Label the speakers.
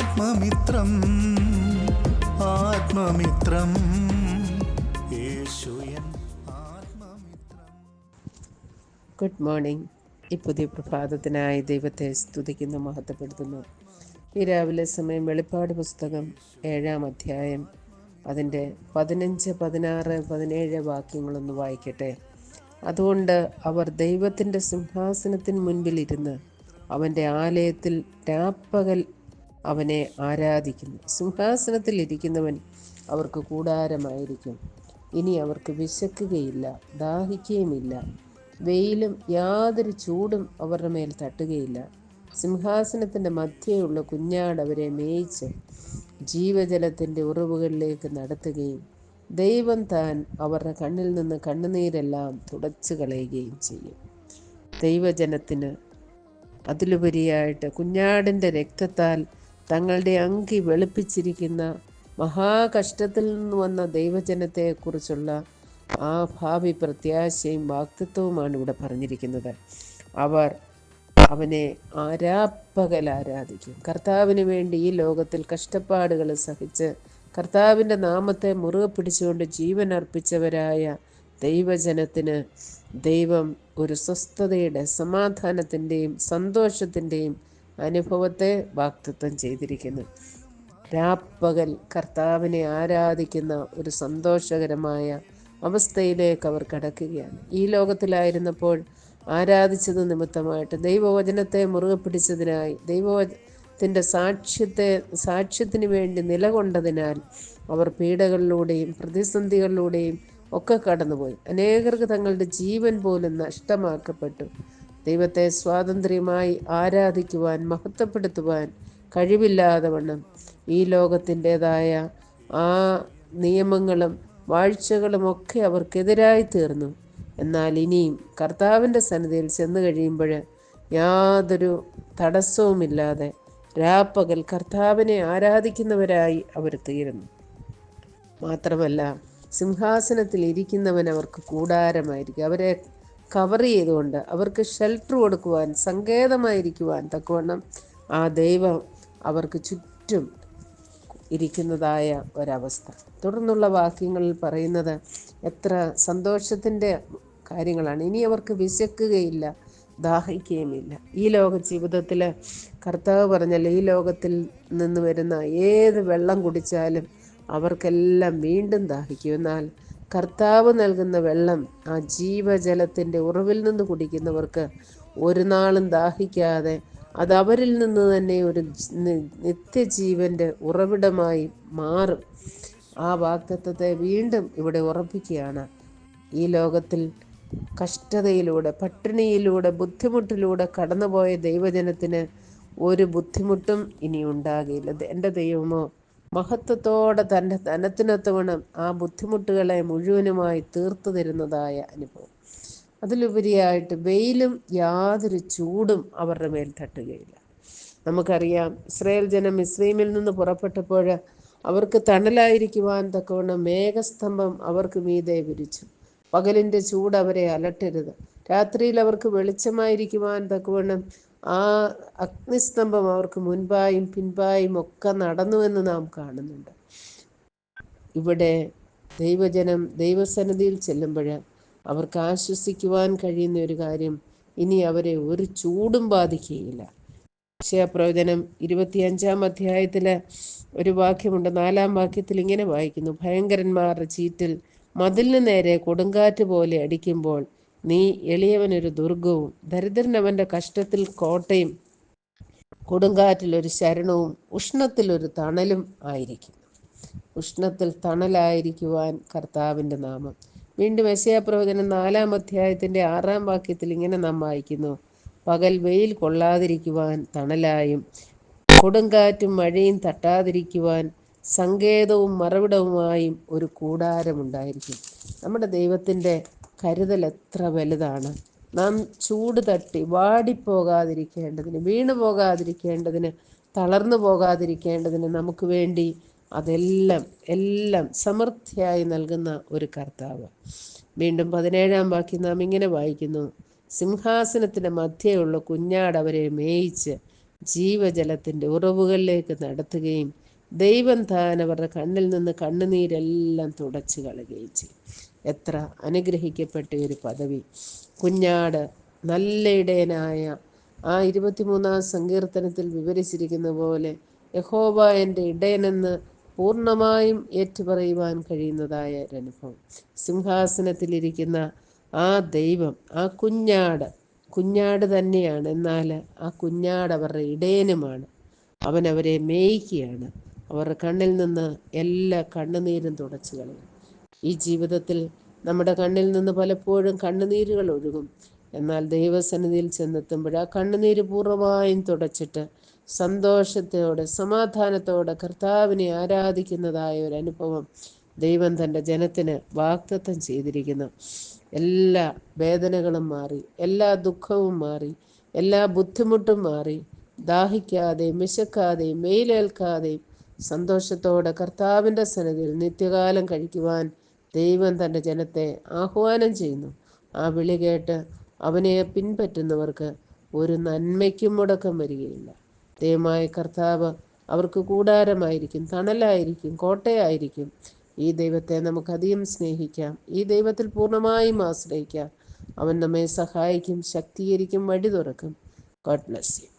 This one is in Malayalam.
Speaker 1: ആത്മമിത്രം ആത്മമിത്രം. ആത്മമിത്രം.
Speaker 2: ഗുഡ് മോർണിംഗ് ഈ പുതിയ പ്രഭാതത്തിനായി ദൈവത്തെ സ്തുതിക്കുന്നു മഹത്വപ്പെടുത്തുന്നു. ഈ രാവിലെ സമയം വെളിപ്പാട് പുസ്തകം ഏഴാം അധ്യായം അതിന്റെ പതിനഞ്ച് പതിനാറ് പതിനേഴ് വാക്യങ്ങളൊന്ന് വായിക്കട്ടെ. അതുകൊണ്ട് അവർ ദൈവത്തിന്റെ സിംഹാസനത്തിന് മുൻപിലിരുന്ന് അവന്റെ ആലയത്തിൽ രാപ്പകൽ അവനെ ആരാധിക്കുന്നു. സിംഹാസനത്തിൽ ഇരിക്കുന്നവൻ അവർക്ക് കൂടാരമായിരിക്കും. ഇനി അവർക്ക് വിശക്കുകയില്ല ദാഹിക്കുകയുമില്ല. വെയിലും യാതൊരു ചൂടും അവരുടെ മേൽ തട്ടുകയില്ല. സിംഹാസനത്തിന്റെ മധ്യയുള്ള കുഞ്ഞാട് അവരെ മേയിച്ച് ജീവജലത്തിന്റെ ഉറവുകളിലേക്ക് നടത്തുകയും ദൈവം താൻ അവരുടെ കണ്ണിൽ നിന്ന് കണ്ണുനീരെല്ലാം തുടച്ചു കളയുകയും ചെയ്യും. ദൈവജനത്തിന് അതിലുപരിയായിട്ട് കുഞ്ഞാടിന്റെ രക്തത്താൽ തങ്ങളുടെ അങ്കി വെളുപ്പിച്ചിരിക്കുന്ന മഹാകഷ്ടത്തിൽ നിന്ന് വന്ന ദൈവജനത്തെക്കുറിച്ചുള്ള ആ ഭാവി പ്രത്യാശയും വാക്തത്വവുമാണ് ഇവിടെ പറഞ്ഞിരിക്കുന്നത്. അവർ അവനെ ആരാപ്പകൽ ആരാധിക്കും. കർത്താവിന് വേണ്ടി ഈ ലോകത്തിൽ കഷ്ടപ്പാടുകൾ സഹിച്ച് കർത്താവിന്റെ നാമത്തെ മുറുകെ പിടിച്ചുകൊണ്ട് ജീവൻ അർപ്പിച്ചവരായ ദൈവജനത്തിന് ദൈവം ഒരു സ്വസ്ഥതയുടെ സമാധാനത്തിന്റെയും സന്തോഷത്തിന്റെയും അനുഭവത്തെ വാക്തത്വം ചെയ്തിരിക്കുന്നു. രാപ്പകൽ കർത്താവിനെ ആരാധിക്കുന്ന ഒരു സന്തോഷകരമായ അവസ്ഥയിലേക്ക് അവർ കടക്കുകയാണ്. ഈ ലോകത്തിലായിരുന്നപ്പോൾ ആരാധിച്ചത് നിമിത്തമായിട്ട് ദൈവവചനത്തെ മുറുകെ പിടിച്ചതിനായി ദൈവത്തിന്റെ സാക്ഷ്യത്തെ സാക്ഷ്യത്തിന് വേണ്ടി നിലകൊണ്ടതിനാൽ അവർ പീഡകളിലൂടെയും പ്രതിസന്ധികളിലൂടെയും ഒക്കെ കടന്നുപോയി. അനേകർക്ക് തങ്ങളുടെ ജീവൻ പോലും നഷ്ടമാക്കപ്പെട്ടു. ദൈവത്തെ സ്വാതന്ത്ര്യമായി ആരാധിക്കുവാൻ മഹത്വപ്പെടുത്തുവാൻ കഴിവില്ലാതെ വണ്ണം ഈ ലോകത്തിന്റെതായ ആ നിയമങ്ങളും വാഴ്ചകളും ഒക്കെ അവർക്കെതിരായി തീർന്നു. എന്നാൽ ഇനിയും കർത്താവിന്റെ സന്നിധിയിൽ ചെന്ന് കഴിയുമ്പോൾ യാതൊരു തടസ്സവുമില്ലാതെ രാപ്പകൽ കർത്താവിനെ ആരാധിക്കുന്നവരായി അവർ തീരുന്നു. മാത്രമല്ല സിംഹാസനത്തിൽ ഇരിക്കുന്നവൻ അവർക്ക് കൂടാരമായിരിക്കും. അവരെ കവർ ചെയ്തുകൊണ്ട് അവർക്ക് ഷെൽട്ടർ കൊടുക്കുവാൻ സങ്കേതമായിരിക്കുവാൻ തക്കവണ്ണം ആ ദൈവം അവർക്ക് ചുറ്റും ഇരിക്കുന്നതായ ഒരവസ്ഥ. തുടർന്നുള്ള വാക്യങ്ങളിൽ പറയുന്നത് എത്ര സന്തോഷത്തിന്റെ കാര്യങ്ങളാണ്. ഇനി അവർക്ക് വിശക്കുകയില്ല ദാഹിക്കുകയുമില്ല. ഈ ലോക ജീവിതത്തിൽ കർത്താവ് പറഞ്ഞല്ലോ ഈ ലോകത്തിൽ നിന്ന് വരുന്ന ഏത് വെള്ളം കുടിച്ചാലും അവർക്കെല്ലാം വീണ്ടും ദാഹിക്കും. എന്നാൽ കർത്താവ് നൽകുന്ന വെള്ളം ആ ജീവജലത്തിന്റെ ഉറവിൽ നിന്ന് കുടിക്കുന്നവർക്ക് ഒരു നാളും ദാഹിക്കാതെ അത് അവരിൽ നിന്ന് തന്നെ ഒരു നിത്യജീവന്റെ ഉറവിടമായി മാറും. ആ വാക്തത്വത്തെ വീണ്ടും ഇവിടെ ഉറപ്പിക്കുകയാണ്. ഈ ലോകത്തിൽ കഷ്ടതയിലൂടെ പട്ടിണിയിലൂടെ ബുദ്ധിമുട്ടിലൂടെ കടന്നുപോയ ദൈവജനത്തിന് ഒരു ബുദ്ധിമുട്ടും ഇനി ഉണ്ടാകില്ല. എന്റെ ദൈവമോ മഹത്വത്തോടെ തന്റെ ധനത്തിനൊത്തവണ്ണം ആ ബുദ്ധിമുട്ടുകളെ മുഴുവനുമായി തീർത്തു തരുന്നതായ അനുഭവം. അതിലുപരിയായിട്ട് വെയിലും യാതൊരു ചൂടും അവരുടെ മേൽ തട്ടുകയില്ല. നമുക്കറിയാം ഇസ്രയേൽ ജനം ഇസ്രൈമിൽ നിന്ന് പുറപ്പെട്ടപ്പോൾ അവർക്ക് തണലായിരിക്കുവാൻ തക്കവണ്ണം മേഘസ്തംഭം അവർക്ക് മീതെ വിരിച്ചു. പകലിന്റെ ചൂട് അവരെ അലട്ടരുത്. രാത്രിയിൽ അവർക്ക് വെളിച്ചമായിരിക്കുവാൻ തക്കവണ്ണം ആ അഗ്നിസ്തംഭം അവർക്ക് മുൻപായും പിൻപായും ഒക്കെ നടന്നു എന്ന് നാം കാണുന്നുണ്ട്. ഇവിടെ ദൈവജനം ദൈവസന്നിധിയിൽ ചെല്ലുമ്പോൾ അവർക്ക് ആശ്വസിക്കുവാൻ കഴിയുന്ന ഒരു കാര്യം ഇനി അവരെ ഒരു ചൂടും ബാധിക്കുകയില്ല. പ്രവചനം ഇരുപത്തിയഞ്ചാം അധ്യായത്തിൽ ഒരു വാക്യമുണ്ട്. നാലാം വാക്യത്തിൽ ഇങ്ങനെ വായിക്കുന്നു. ഭയങ്കരന്മാരുടെ ചീറ്റിൽ മതിലിന് നേരെ കൊടുങ്കാറ്റ് പോലെ അടിക്കുമ്പോൾ നീ എളിയവനൊരു ദുർഗവും ദരിദ്രനവന്റെ കഷ്ടത്തിൽ കോട്ടയും കൊടുങ്കാറ്റിലൊരു ശരണവും ഉഷ്ണത്തിലൊരു തണലും ആയിരിക്കും. ഉഷ്ണത്തിൽ തണലായിരിക്കുവാൻ കർത്താവിന്റെ നാമം. വീണ്ടും പ്രവചനം നാലാം അധ്യായത്തിന്റെ ആറാം വാക്യത്തിൽ ഇങ്ങനെ നാം വായിക്കുന്നു. പകൽ വെയിൽ കൊള്ളാതിരിക്കുവാൻ തണലായും കൊടുങ്കാറ്റും മഴയും തട്ടാതിരിക്കുവാൻ സങ്കേതവും മറവിടവുമായും ഒരു കൂടാരമുണ്ടായിരിക്കും. നമ്മുടെ ദൈവത്തിന്റെ കരുതൽ എത്ര വലുതാണ്. നാം ചൂട് തട്ടി വാടിപ്പോകാതിരിക്കേണ്ടതിന് വീണു പോകാതിരിക്കേണ്ടതിന് തളർന്നു പോകാതിരിക്കേണ്ടതിന് നമുക്ക് വേണ്ടി അതെല്ലാം എല്ലാം സമൃദ്ധിയായി നൽകുന്ന ഒരു കർത്താവ്. വീണ്ടും പതിനേഴാം വാക്യം നാം ഇങ്ങനെ വായിക്കുന്നു. സിംഹാസനത്തിന്റെ മധ്യയുള്ള കുഞ്ഞാട് അവരെ മേയിച്ച് ജീവജലത്തിന്റെ ഉറവുകളിലേക്ക് നടത്തുകയും ദൈവം താൻ അവരുടെ കണ്ണിൽ നിന്ന് കണ്ണുനീരെല്ലാം തുടച്ചു കളയുകയും ചെയ്യും. എത്ര അനുഗ്രഹിക്കപ്പെട്ട ഒരു പദവി. കുഞ്ഞാട് നല്ല ഇടയനായ ആ ഇരുപത്തിമൂന്നാം സങ്കീർത്തനത്തിൽ വിവരിച്ചിരിക്കുന്ന പോലെ യഹോബ എന്റെ ഇടയനെന്ന് പൂർണമായും ഏറ്റുപറയുവാൻ കഴിയുന്നതായ ഒരനുഭവം സിംഹാസനത്തിലിരിക്കുന്ന ആ ദൈവം ആ കുഞ്ഞാട് കുഞ്ഞാട് തന്നെയാണ്. എന്നാൽ ആ കുഞ്ഞാട് അവരുടെ ഇടയനുമാണ്. അവൻ അവരെ മേയ്ക്കുകയാണ്. അവരുടെ കണ്ണിൽ നിന്ന് എല്ലാ കണ്ണുനീരും തുടച്ചു കളയും. ഈ ജീവിതത്തിൽ നമ്മുടെ കണ്ണിൽ നിന്ന് പലപ്പോഴും കണ്ണുനീരുകൾ ഒഴുകും. എന്നാൽ ദൈവസന്നിധിയിൽ ചെന്നെത്തുമ്പോൾ ആ കണ്ണുനീര് പൂർണമായും തുടച്ചിട്ട് സന്തോഷത്തോടെ സമാധാനത്തോടെ കർത്താവിനെ ആരാധിക്കുന്നതായ ഒരു അനുഭവം ദൈവം തന്റെ ജനത്തിന് വാക്തത്വം ചെയ്തിരിക്കുന്നു. എല്ലാ വേദനകളും മാറി എല്ലാ ദുഃഖവും മാറി എല്ലാ ബുദ്ധിമുട്ടും മാറി. ദാഹിക്കാതെയും വിശക്കാതെയും വെയിലേൽക്കാതെയും സന്തോഷത്തോടെ കർത്താവിന്റെ സന്നിധിയിൽ നിത്യകാലം കഴിക്കുവാൻ ദൈവം തന്റെ ജനത്തെ ആഹ്വാനം ചെയ്യുന്നു. ആ വിളി കേട്ട് അവനെ പിൻപറ്റുന്നവർക്ക് ഒരു നന്മയ്ക്കും മുടക്കം വരികയില്ല. ദൈവമായ കർത്താവ് അവർക്ക് കൂടാരമായിരിക്കും തണലായിരിക്കും കോട്ടയായിരിക്കും. ഈ ദൈവത്തെ നമുക്ക് അധികം സ്നേഹിക്കാം ഈ ദൈവത്തിൽ പൂർണമായും ആശ്രയിക്കാം. അവൻ നമ്മെ സഹായിക്കും ശക്തീകരിക്കും വഴി തുറക്കും. God bless you